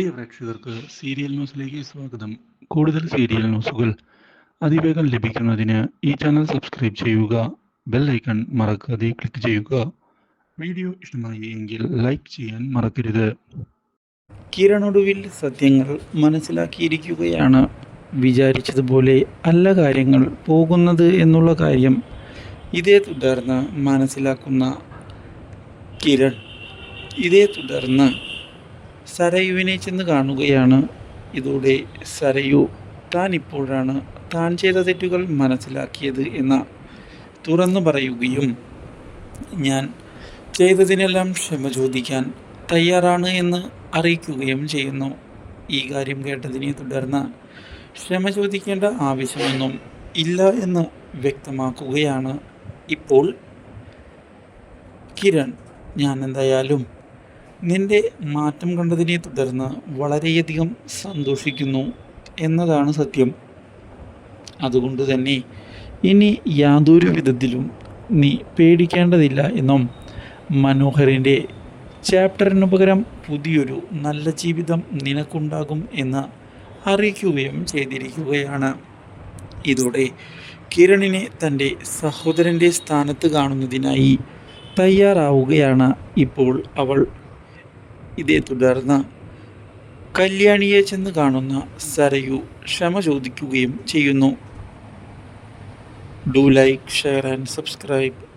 പ്രിയ പ്രേക്ഷകർക്ക് സീരിയൽ ന്യൂസിലേക്ക് സ്വാഗതം. കൂടുതൽ സീരിയൽ ന്യൂസുകൾ അതിവേഗം ലഭിക്കുന്നതിന് ഈ ചാനൽ സബ്സ്ക്രൈബ് ചെയ്യുക ബെൽ ഐക്കൺ മറക്കാതെ ക്ലിക്ക് ചെയ്യുക. വീഡിയോ ഇഷ്ടമായി എങ്കിൽ ലൈക്ക് ചെയ്യാൻ മറക്കരുത്. കിരണൊടുവിൽ സത്യങ്ങൾ മനസ്സിലാക്കിയിരിക്കുകയാണ്. വിചാരിച്ചതുപോലെ അല്ല കാര്യങ്ങൾ പോകുന്നത് എന്നുള്ള കാര്യം ഇതേ തുടർന്ന് മനസ്സിലാക്കുന്ന കിരൺ. ഇതേ തുടർന്ന് സരയുവിനെ ചെന്ന് കാണുകയാണ്. ഇതോടെ സരയു താൻ ഇപ്പോഴാണ് താൻ ചെയ്ത തെറ്റുകൾ മനസ്സിലാക്കിയത് എന്ന തുറന്നു പറയുകയും ഞാൻ ചെയ്തതിനെല്ലാം ക്ഷമ ചോദിക്കാൻ തയ്യാറാണ് എന്ന് അറിയിക്കുകയും ചെയ്യുന്നു. ഈ കാര്യം കേട്ടതിനെ തുടർന്ന് ക്ഷമ ചോദിക്കേണ്ട ആവശ്യമൊന്നും ഇല്ല എന്ന് വ്യക്തമാക്കുകയാണ്. ഇപ്പോൾ കിരൺ ഞാൻ എന്തായാലും നിന്റെ മാറ്റം കണ്ടതിനെ തുടർന്ന് വളരെയധികം സന്തോഷിക്കുന്നു എന്നതാണ് സത്യം. അതുകൊണ്ട് തന്നെ ഇനി യാതൊരു വിധത്തിലും നീ പേടിക്കേണ്ടതില്ല എന്നും മനോഹറിന്റെ ചാപ്റ്ററിന് പകരം പുതിയൊരു നല്ല ജീവിതം നിനക്കുണ്ടാകും എന്ന് അറിയിക്കുകയും ചെയ്തിരിക്കുകയാണ്. ഇതോടെ കിരണിനെ തന്റെ സഹോദരന്റെ സ്ഥാനത്ത് കാണുന്നതിനായി തയ്യാറാവുകയാണ് ഇപ്പോൾ അവൾ. ഇതേ തുടർന്ന് കല്യാണിയെ ചെന്ന് കാണുന്ന സരയു ക്ഷമ ചോദിക്കുകയും ചെയ്യുന്നു. Do like share and subscribe